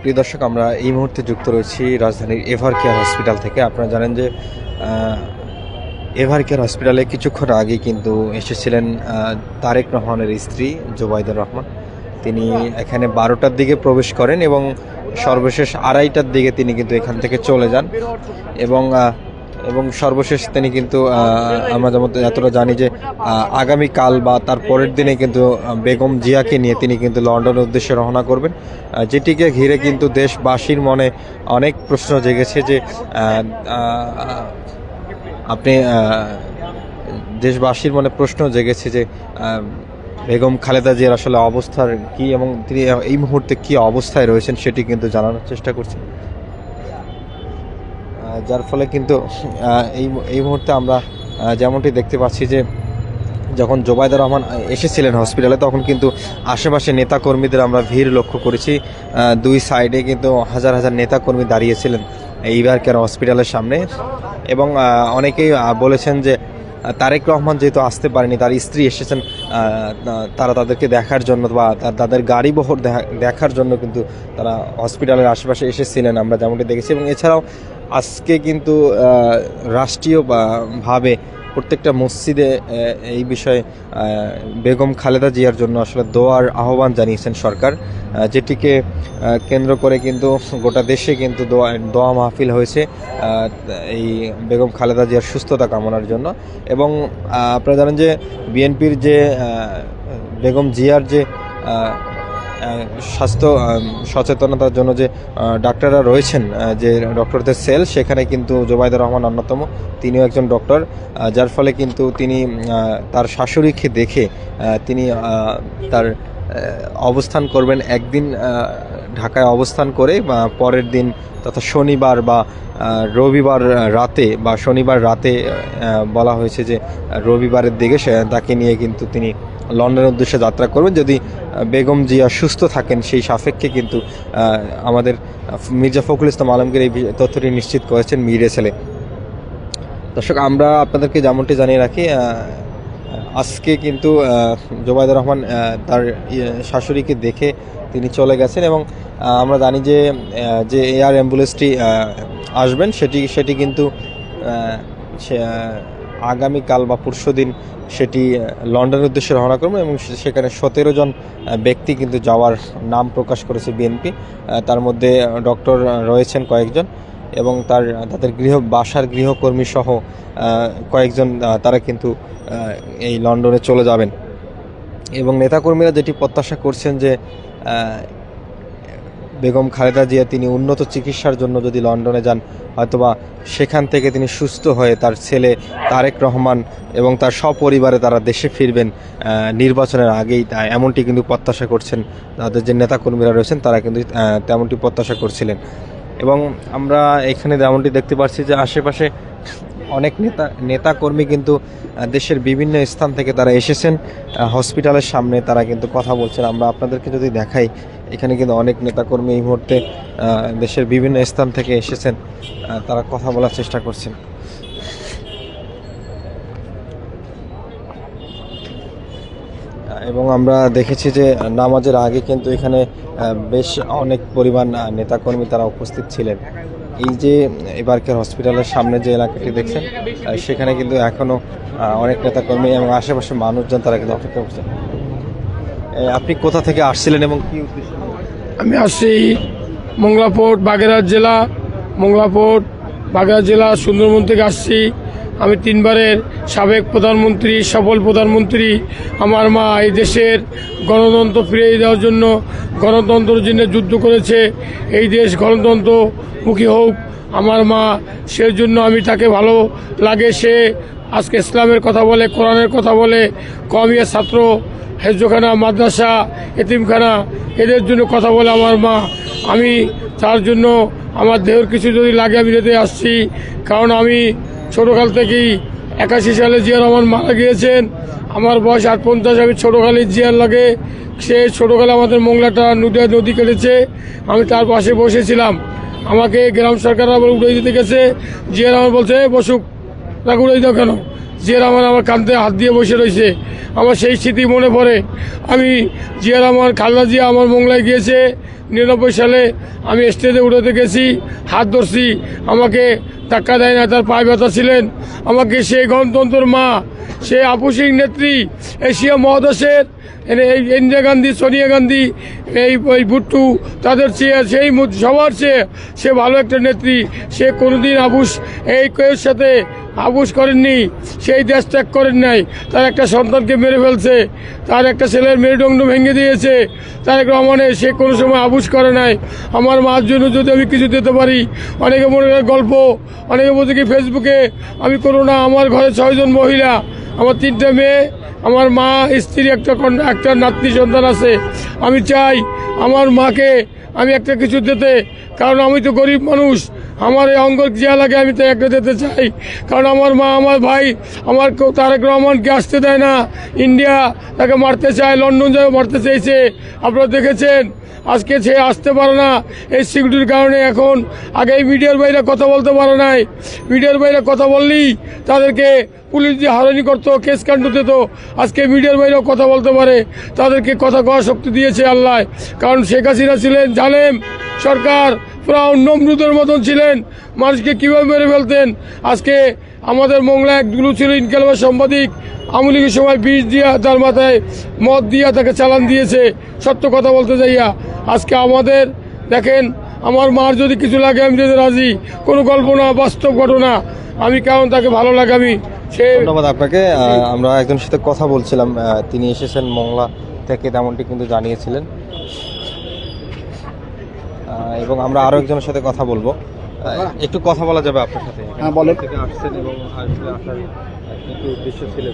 প্রিয় দর্শক, আমরা এই মুহূর্তে যুক্ত রয়েছি রাজধানীর এভার কেয়ার হসপিটাল থেকে। আপনারা জানেন যে এভার কেয়ার হসপিটালে কিছুক্ষণ আগে কিন্তু এসেছিলেন তারেক রহমানের স্ত্রী জোবাইদুর রহমান। তিনি এখানে বারোটার দিকে প্রবেশ করেন এবং সর্বশেষ আড়াইটার দিকে তিনি কিন্তু এখান থেকে চলে যান। এবং এবং সর্বশেষ তিনি কিন্তু আমরা যেমন এতটা জানি যে আগামীকাল বা তার পরের দিনে কিন্তু বেগম জিয়াকে নিয়ে তিনি কিন্তু লন্ডনের উদ্দেশ্যে রওনা করবেন। যেটিকে ঘিরে কিন্তু দেশবাসীর মনে অনেক প্রশ্ন জেগেছে যে আপনি দেশবাসীর মনে প্রশ্ন জেগেছে যে বেগম খালেদা জিয়ার আসলে অবস্থার কি এবং তিনি এই মুহূর্তে কি অবস্থায় রয়েছেন সেটি কিন্তু জানানোর চেষ্টা করছেন যার ফলে কিন্তু এই এই মুহূর্তে আমরা যেমনটি দেখতে পাচ্ছি যে, যখন জোবায়দা রহমান এসেছিলেন হসপিটালে তখন কিন্তু আশেপাশে নেতাকর্মীদের আমরা ভিড় লক্ষ্য করেছি। দুই সাইডে কিন্তু হাজার হাজার নেতাকর্মী দাঁড়িয়েছিলেন এইবার কেন হসপিটালের সামনে। এবং অনেকেই বলেছেন যে তারেক রহমান যেহেতু আসতে পারেনি, তার স্ত্রী এসেছেন তারা তাদেরকে দেখার জন্য বা তাদের গাড়ি বহর দেখার জন্য কিন্তু তারা হসপিটালের আশেপাশে এসেছিলেন, আমরা যেমনটি দেখেছি। এবং এছাড়াও আজকে কিন্তু রাষ্ট্রীয় ভাবে প্রত্যেকটা মসজিদে এই বিষয়ে বেগম খালেদা জিয়ার জন্য আসলে দোয়ার আহ্বান জানিয়েছেন সরকার যেটিকে কেন্দ্র করে কিন্তু গোটা দেশে কিন্তু দোয়া দোয়া মাহফিল হয়েছে এই বেগম খালেদা জিয়ার সুস্থতা কামনার জন্য। এবং আপনারা জানেন যে বিএনপির যে বেগম জিয়ার যে স্বাস্থ্য সচেতনতার জন্য যে ডাক্তাররা রয়েছেন যে ডক্টরদের সেল, সেখানে কিন্তু জোবাইদুর রহমান অন্যতম। তিনিও একজন ডক্টর যার ফলে কিন্তু তিনি তার শাশুড়িকে দেখে তিনি তার অবস্থান করবেন একদিন ঢাকায় অবস্থান করে পরের দিন তথা শনিবার বা রবিবার রাতে, বা শনিবার রাতে বলা হয়েছে যে, রবিবারের দিকে সে, তাকে নিয়ে কিন্তু তিনি লন্ডনের উদ্দেশ্যে যাত্রা করবেন। যদি বেগম জিয়া সুস্থ থাকেন, সেই সাপেক্ষে কিন্তু আমাদের মির্জা ফখরুল ইসলাম আলমগীর এই তথ্যটি নিশ্চিত করেছেন মিরে ছেলে। দর্শক, আমরা আপনাদেরকে যেমনটি জানিয়ে রাখি আজকে কিন্তু জোবায়দুর রহমান তার শাশুড়িকে দেখে তিনি চলে গেছেন এবং আমরা জানি যে যে এয়ার অ্যাম্বুলেন্সটি আসবেন, সেটি সেটি কিন্তু আগামীকাল বা পরশু দিন সেটি লন্ডনের উদ্দেশ্যে রওনা করবে এবং সেখানে সতেরো জন ব্যক্তি কিন্তু যাওয়ার নাম প্রকাশ করেছে বিএনপি। তার মধ্যে ডক্টর রয়েছেন কয়েকজন এবং তার তাদের গৃহ, বাসার গৃহকর্মী সহ কয়েকজন তারা কিন্তু এই লন্ডনে চলে যাবেন। এবং নেতাকর্মীরা যেটি প্রত্যাশা করছেন যে বেগম খালেদা জিয়া তিনি উন্নত চিকিৎসার জন্য যদি লন্ডনে যান, হয়তোবা সেখান থেকে তিনি সুস্থ হয়ে তার ছেলে তারেক রহমান এবং তার সপরিবারে তারা দেশে ফিরবেন নির্বাচনের আগেই। এমনটি কিন্তু প্রত্যাশা করছেন। তাদের যে নেতাকর্মীরা রয়েছেন, তারা কিন্তু তেমনটি প্রত্যাশা করছিলেন। এবং আমরা এখানে যেমনটি দেখতে পাচ্ছি যে আশেপাশে অনেক নেতা, নেতাকর্মী কিন্তু দেশের বিভিন্ন স্থান থেকে তারা এসেছেন। হসপিটালের সামনে তারা কিন্তু কথা বলছেন। আমরা আপনাদেরকে যদি দেখাই, এখানে কিন্তু অনেক নেতাকর্মী এই মুহূর্তে দেশের বিভিন্ন স্থান থেকে এসেছেন। তারা কথা বলার চেষ্টা করছেন। এবং আমরা দেখেছি যে, নামাজের আগে কিন্তু এখানে বেশ অনেক পরিমাণ নেতাকর্মী তারা উপস্থিত ছিলেন। এই যে এবারকার হসপিটালের সামনে যে এলাকাটি দেখছেন সেখানে কিন্তু এখনও অনেক নেতাকর্মী এবং আশেপাশে মানুষজন তারা কিন্তু অপেক্ষা করছেন। আপনি কোথা থেকে আসছিলেন এবং কি আমি আসছি মংলাপোর্ট, বাগেরহাট জেলা, মংলাপোর্ট, বাগেরহাট জেলা, সুন্দরবন থেকে আসছি। আমি তিনবারের সাবেক প্রধানমন্ত্রী, সফল প্রধানমন্ত্রী, আমার মা এই দেশের গণতন্ত্র ফিরিয়ে দেওয়ার জন্য গণতন্ত্রের জন্য যুদ্ধ করেছে। এই দেশ গণতন্ত্রমুখী হোক, আমার মা সেই জন্য আমি তাকে ভালো লাগে। সে আজকে ইসলামের কথা বলে, কোরআনের কথা বলে কমিয়া ছাত্র হেজখানা মাদ্রাসা, এতিমখানা, এদের জন্য কথা বলে আমার মা। আমি তার জন্য, আমার দেহের কিছু যদি লাগে আমি যেতে আসছি। কারণ আমি ছোটোকাল থেকেই একাশি সালে জিয়া আমার মারা গিয়েছেন। আমার বয়স আট পঞ্চাশ আমি ছোটোকালে জিয়ার লাগে। সে ছোটোকালে আমাদের মোংলাটা নদী নদী কেটেছে। আমি তার পাশে বসেছিলাম। আমাকে গ্রাম সরকার আবার উড়ে দিতে গেছে। জিয়ার আমার বলছে বসুক। তাকে উড়ে দাও কেন? জিয়া রহমান আমার কাঁধে হাত দিয়ে বসে রয়েছে। আমার সেই স্মৃতি মনে পড়ে। আমি জিয়া রহমান, খালদা জিয়া আমার মোংলায় গিয়েছে। নিরানব্বই সালে আমি স্টেজে উঠতে গেছি। হাত ধরছি। আমাকে ধাক্কা দেয় না, তার পায়ে ব্যথা ছিলেন। আমাকে সেই গণতন্ত্রের মা সে আপুসিং নেত্রী এশিয়া মহাদেশের, এই ইন্দিরা গান্ধী, সোনিয়া গান্ধী, এই ওই ভুট্টু, তাদের চেয়ে সেই সবার চেয়ে সে ভালো একটা নেত্রী। সে কোনোদিন আবুস এই কেউ সাথে আবুস করেননি, সেই দেশ ত্যাগ করেন নাই। তার একটা সন্তানকে মেরে ফেলছে, তার একটা ছেলের মেরুদণ্ড ভেঙে দিয়েছে। তারেক রহমানের সে কোনো সময় আবুস করে নাই। আমার মার জন্য যদি আমি কিছু দিতে পারি, অনেকে মনে গল্প, অনেকে বলছে কি, ফেসবুকে আমি করো না, আমার ঘরে ছয়জন মহিলা, আমার তিনটে মেয়ে, আমার মা, স্ত্রী, একটা একটা নাতনি, সন্তান আছে। আমি চাই আমার মাকে আমি একটা কিছু দিতে, কারণ আমি তো গরিব মানুষ আমার এই অঙ্গ লাগে আমি তো একটা দিতে চাই। কারণ আমার মা, আমার ভাই, আমার তারেক রহমানকে আসতে দেয় না। ইন্ডিয়া তাকে মারতে চায়, লন্ডন যাবে, মারতে চাইছে। আপনারা দেখেছেন, আজকে সে আসতে পারে না। এই সিকিউরিটির কারণে এখন আগে মিডিয়ার বাইরে কথা বলতে পারে নাই। মিডিয়ার বাইরে কথা বললেই তাদেরকে পুলিশ দিয়ে হারানি করতো, কেস কাণ্ড দিত। আজকে মিডিয়ার বাইরেও কথা বলতে পারে। তাদেরকে কথা কওয়ার শক্তি দিয়েছে আল্লাহ। কারণ শেখ হাসিনা ছিলেন জালেম সরকার। প্রায় নমরুদের মতন ছিলেন। মানুষকে কীভাবে মেরে ফেলতেন? আজকে আমাদের মোংলা একগুলো ছিল ইনকালামের সাংবাদিক। আওয়ামী লীগের সময় বিষ দিয়া তার মাথায় মদ দিয়া তাকে চালান দিয়েছে। সত্য কথা বলতে যাইয়া। আজকে আমাদের, দেখেন, আমার মার যদি কিছু লাগে, আমি যদি রাজি। কোনো গল্প না, বাস্তব ঘটনা। আমি কারণ তাকে ভালো লাগে, আমি সে ধন্যবাদ আপনাকে। আমরা একজনের সাথে কথা বলছিলাম। তিনি এসেছেন মংলা থেকে, তেমনটি কিন্তু জানিয়েছিলেন। এবং আমরা আরও একজনের সাথে কথা বলব। একটু কথা বলা যাবে আপনার সাথে হ্যাঁ, বলেন। থেকে আসছেন এবং আসলে আসার কি কি উদ্দেশ্য ছিল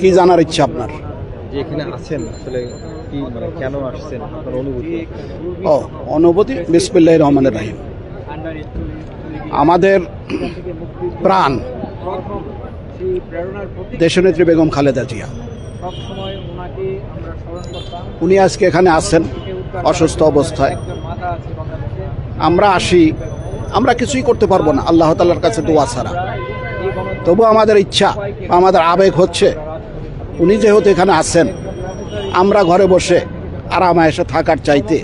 কি জানার ইচ্ছা আপনার? যে এখানে আছেন আসলে কি মানে কেন আসছেন? আপনার অনুভূতি? ও অনুভূতি? বিসমিল্লাহ রহমানের রাহিম। আমাদের প্রাণ দেশনেত্রী বেগম খালেদা জিয়া। উনি আজকে এখানে আসছেন অসুস্থ অবস্থায়। আমরা আসি, আমরা কিছুই করতে পারব না, আল্লাহ তাল্লার কাছে দোয়া ছাড়া। তবু আমাদের ইচ্ছা আমাদের আবেগ হচ্ছে, উনি যেহেতু এখানে আছেন, আমরা ঘরে বসে আরামে এসে থাকার চাইতে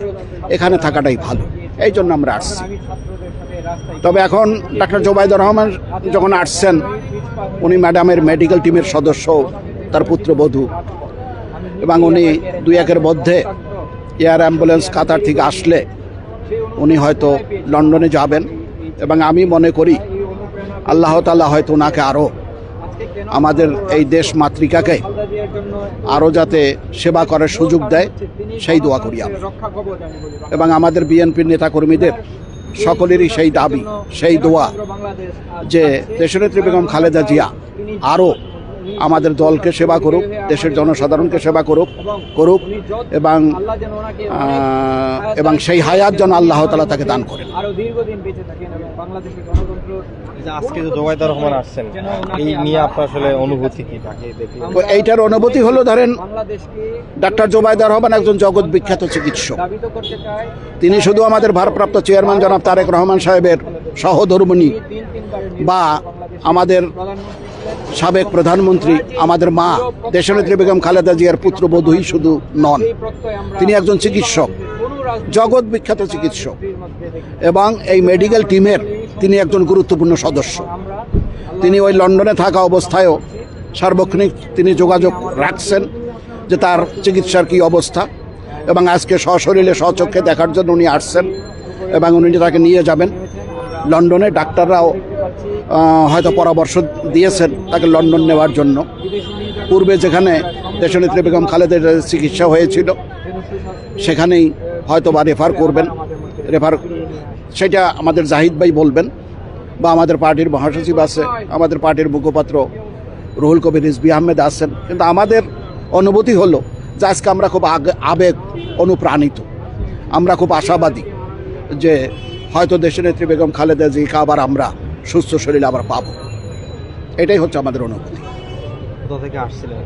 এখানে থাকাটাই ভালো। এই জন্য আমরা আসছি। তবে এখন ডাক্তার জোবাইদুর রহমান যখন আসছেন, উনি ম্যাডামের মেডিকেল টিমের সদস্য, তার পুত্রবধূ। এবং উনি দুই একের মধ্যে এয়ার অ্যাম্বুলেন্স কাতার থেকে আসলে উনি হয়তো লন্ডনে যাবেন। এবং আমি মনে করি আল্লাহ তাল্লাহ হয়তো ওনাকে আরও আমাদের এই দেশ মাতৃকাকে আরও যাতে সেবা করার সুযোগ দেয়, সেই দোয়া করি আমি। এবং আমাদের বিএনপির নেতাকর্মীদের সকলেরই সেই দাবি, সেই দোয়া যে দেশনেত্রী বেগম খালেদা জিয়া আরও আমাদের দলকে সেবা করুক দেশের জনসাধারণকে সেবা করুক করুক এবং এবং সেই হায়াত যেন আল্লাহ তালা তাকে দান করেন আরও দীর্ঘদিন বেঁচে থাকেন এবং বাংলাদেশের গণতন্ত্র এই যে আজকে যে জোবাইদুর রহমান আসছেন এই নিয়ে আপনার আসলে অনুভূতি কি? তাকে দেখে তো এইটার অনুভূতি হলো ধরেন ডাক্তার জোবাইদার রহমান একজন জগৎ বিখ্যাত চিকিৎসক। তিনি শুধু আমাদের ভারপ্রাপ্ত চেয়ারম্যান জনাব তারেক রহমান সাহেবের সহধর্মিণী বা আমাদের সাবেক প্রধানমন্ত্রী, আমাদের মা, দেশনেত্রী বেগম খালেদা জিয়ার পুত্রবধূই শুধু নন, তিনি একজন চিকিৎসক, জগৎ বিখ্যাত চিকিৎসক এবং এই মেডিকেল টিমের তিনি একজন গুরুত্বপূর্ণ সদস্য। তিনি ওই লন্ডনে থাকা অবস্থায়ও সার্বক্ষণিক তিনি যোগাযোগ রাখছেন যে তার চিকিৎসার কি অবস্থা এবং আজকে সশরীরে স্বচক্ষে দেখার জন্য উনি আসছেন এবং উনি তাকে নিয়ে যাবেন। লন্ডনে ডাক্তাররাও হয়তো পরামর্শ দিয়েছেন তাকে লন্ডন নেওয়ার জন্য। পূর্বে যেখানে দেশনেত্রী বেগম খালেদের চিকিৎসা হয়েছিল, সেখানেই হয়তো বা রেফার করবেন। রেফার সেটা আমাদের জাহিদ ভাই বলবেন বা আমাদের পার্টির মহাসচিব আছে, আমাদের পার্টির মুখপাত্র রুহুল কবির রিজবি আহমেদ আছেন। কিন্তু আমাদের অনুভূতি হলো যে আজকে আমরা খুব আবেগ অনুপ্রাণিত। আমরা খুব আশাবাদী যে হয়তো দেশনেত্রী বেগম খালেদা জিকে আবার আমরা সুস্থ শরীর আবার পাবো। এটাই হচ্ছে আমাদের অনুভূতি। থেকে আসছিলেন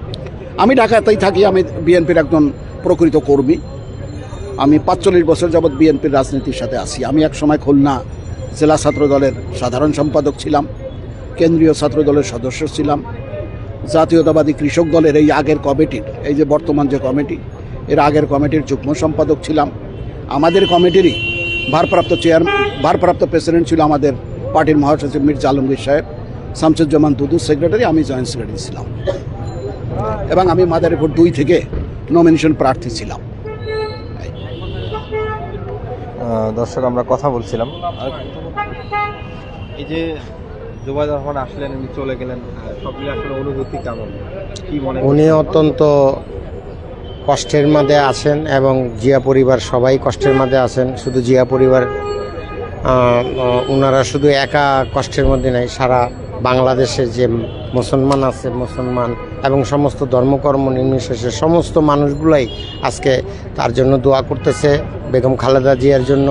আমি ঢাকাতেই থাকি আমি বিএনপির একজন প্রকৃত কর্মী। আমি পাঁচচল্লিশ বছর যাবৎ বিএনপির রাজনীতির সাথে আছি। আমি এক সময় খুলনা জেলা ছাত্র দলের সাধারণ সম্পাদক ছিলাম কেন্দ্রীয় ছাত্র দলের সদস্য ছিলাম। জাতীয়তাবাদী কৃষক দলের এই আগের কমিটির এই যে বর্তমান যে কমিটি এর আগের কমিটির যুগ্ম সম্পাদক ছিলাম। আমাদের কমিটিরই ভারপ্রাপ্ত চেয়ার ভারপ্রাপ্ত প্রেসিডেন্ট ছিল আমাদের পার্টির মহাসচিব মির্জা আলমগীর সাহেব শামসুজ্জামান দুদু সেক্রেটারি আমি জয়েন্ট সেক্রেটারি ছিলাম। এবং আমি মাদারীপুর দুই থেকে নমিনেশন প্রার্থী ছিলাম। দর্শক আমরা কথা বলছিলাম। এই যে জুবাইদুর রহমান আসলেন উনি চলে গেলেন সব মিলে আসলে অনুভূতি কেমন? কি মনে উনি অত্যন্ত কষ্টের মধ্যে আছেন এবং জিয়া পরিবার, সবাই কষ্টের মধ্যে আছেন। শুধু জিয়া পরিবার ওনারা শুধু একা কষ্টের মধ্যে নাই, সারা বাংলাদেশে যে মুসলমান আছে, মুসলমান এবং সমস্ত ধর্মকর্ম নির্বিশেষে সমস্ত মানুষগুলাই আজকে তার জন্য দোয়া করতেছে, বেগম খালেদা জিয়ার জন্য।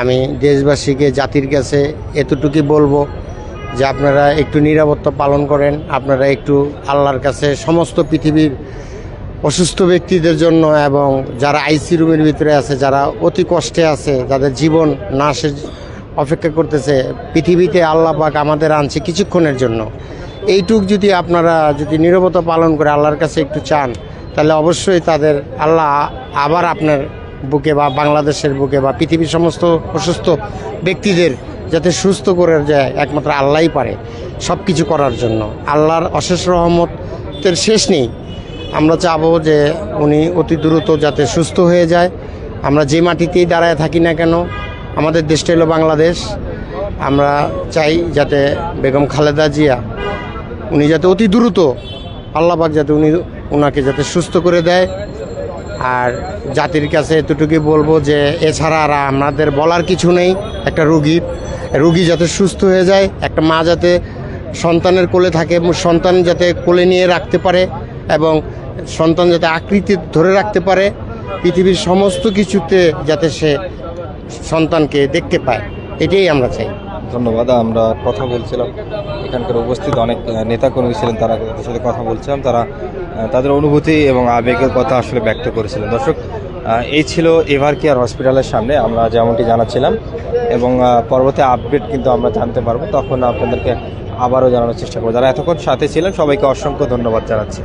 আমি দেশবাসীকে, জাতির কাছে এতটুকুই বলব যে আপনারা একটু নিরাপত্তা পালন করেন, আপনারা একটু আল্লাহর কাছে সমস্ত পৃথিবীর অসুস্থ ব্যক্তিদের জন্য এবং যারা আইসি রুমের ভিতরে আছে, যারা অতি কষ্টে আছে, যাদের জীবন নাশের অপেক্ষা করতেছে, পৃথিবীতে আল্লাহ পাক আমাদের আনছে কিছুক্ষণের জন্য। এইটুক যদি আপনারা যদি নিরবতা পালন করে আল্লাহর কাছে একটু চান, তাহলে অবশ্যই তাদের আল্লাহ আবার আপনার বুকে বা বাংলাদেশের বুকে বা পৃথিবীর সমস্ত অসুস্থ ব্যক্তিদের যাতে সুস্থ করে যায়, একমাত্র আল্লাহই পারে সব কিছু করার জন্য। আল্লাহর অশেষ রহমতের শেষ নেই। আমরা চাবো যে উনি অতি দ্রুত যাতে সুস্থ হয়ে যায়। আমরা যে মাটিতেই দাঁড়ায় থাকি না কেন, আমাদের দেশটা হলো বাংলাদেশ। আমরা চাই যাতে বেগম খালেদা জিয়া, উনি যাতে অতি দ্রুত আল্লাহবাক যাতে উনি ওনাকে যাতে সুস্থ করে দেয়। আর জাতির কাছে এতটুকুই বলব যে, এছাড়া আর আমাদের বলার কিছু নেই। একটা রুগীর রুগী যাতে সুস্থ হয়ে যায়, একটা মা যাতে সন্তানের কোলে থাকে, সন্তান যাতে কোলে নিয়ে রাখতে পারে। এবং সন্তান যাতে আকৃতি ধরে রাখতে পারে পৃথিবীর সমস্ত কিছুতে যাতে সে সন্তানকে দেখতে পায় এটাই আমরা চাই। ধন্যবাদ আমরা কথা বলছিলাম এখানকার উপস্থিত অনেক নেতাকর্মী ছিলেন তারা তাদের সাথে কথা বলছিলাম তারা তাদের অনুভূতি এবং আবেগের কথা আসলে ব্যক্ত করেছিলেন। দর্শক এই ছিল এভার কেয়ার হসপিটালের সামনে আমরা যেমনটি জানাচ্ছিলাম এবং আহ, পরবর্তী আপডেট কিন্তু আমরা জানতে পারব তখন আপনাদেরকে আবারও জানানোর চেষ্টা করব। যারা এতক্ষণ সাথে ছিলেন সবাইকে অসংখ্য ধন্যবাদ জানাচ্ছি।